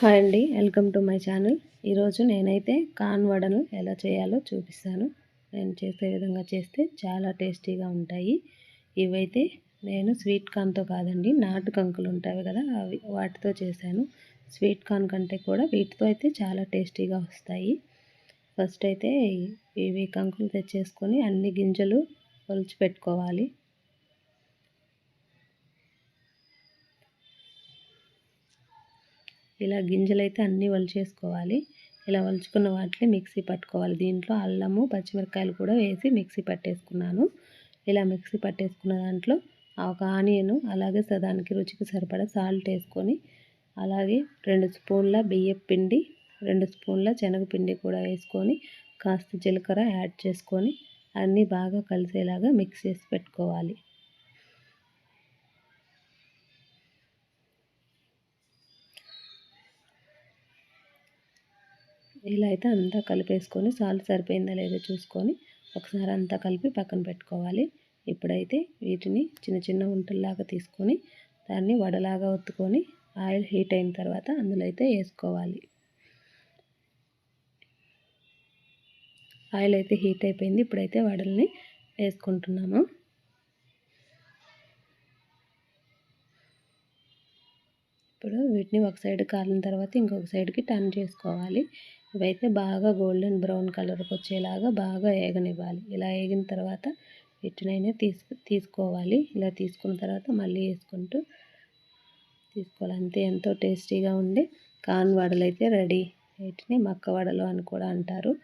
Hi అండి welcome to my channel. ఈరోజు నేనైతే కాన్ వడలు ఎలా చేయాలో చూపిస్తాను. నేను చేసే విధంగా చేస్తే చాలా టేస్టీగా ఉంటాయి. ఇవైతే నేను స్వీట్ కార్న్తో కాదండి నాటు కంకులు ఉంటాయి కదా అవి వాటితో చేశాను. స్వీట్ కార్న్ కంటే కూడా వీటితో అయితే చాలా టేస్టీగా వస్తాయి. ఫస్ట్ అయితే ఇవి కంకులు తెచ్చేసుకొని అన్ని గింజలు ఒలిచి పెట్టుకోవాలి ఇలా గింజలు అయితే అన్నీ వలిచేసుకోవాలి. ఇలా వలుచుకున్న వాటిని మిక్సీ పట్టుకోవాలి. దీంట్లో అల్లము పచ్చిమిరకాయలు కూడా వేసి మిక్సీ పట్టేసుకున్నాను. ఇలా మిక్సీ పట్టేసుకున్న దాంట్లో ఒక ఆనియన్ అలాగే దానికి రుచికి సరిపడా సాల్ట్ వేసుకొని అలాగే రెండు స్పూన్ల బియ్యం పిండి రెండు స్పూన్ల శనగపిండి కూడా వేసుకొని కాస్త జీలకర్ర యాడ్ చేసుకొని అన్నీ బాగా కలిసేలాగా మిక్స్ చేసి పెట్టుకోవాలి. ఇలా అయితే అంతా కలిపేసుకొని సాల్ట్ సరిపోయిందా లేదో చూసుకొని ఒకసారి అంతా కలిపి పక్కన పెట్టుకోవాలి. ఇప్పుడైతే వీటిని చిన్న చిన్న ఉంటల్లాగా తీసుకొని దాన్ని వడలాగా ఒత్తుకొని ఆయిల్ హీట్ అయిన తర్వాత అందులో అయితే వేసుకోవాలి. ఆయిల్ అయితే హీట్ అయిపోయింది. ఇప్పుడైతే వడల్ని వేసుకుంటున్నాము ఇప్పుడు వీటిని ఒక సైడ్ కాలిన తర్వాత ఇంకొక సైడ్కి టర్న్ చేసుకోవాలి. ఇవైతే బాగా గోల్డెన్ బ్రౌన్ కలర్కి వచ్చేలాగా బాగా ఏగనివ్వాలి. ఇలా ఏగిన తర్వాత వీటినైనా తీసుకు తీసుకోవాలి. ఇలా తీసుకున్న తర్వాత మళ్ళీ వేసుకుంటూ తీసుకోవాలి. అంతే ఎంతో టేస్టీగా ఉండే కాన్ వడలు అయితే రెడీ. వీటిని మక్క వడలు అని కూడా అంటారు.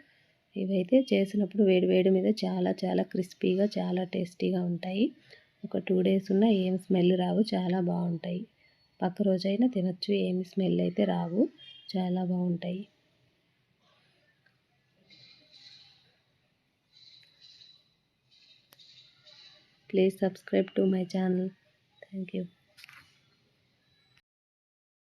ఇవైతే చేసినప్పుడు వేడి వేడి మీద చాలా చాలా క్రిస్పీగా చాలా టేస్టీగా ఉంటాయి. ఒక టూ డేస్ ఉన్న ఏం స్మెల్ రావు చాలా బాగుంటాయి. పక్క రోజైనా తినచ్చు ఏమి స్మెల్ అయితే రావు. చాలా బాగుంటాయి. Please subscribe to my channel. Thank you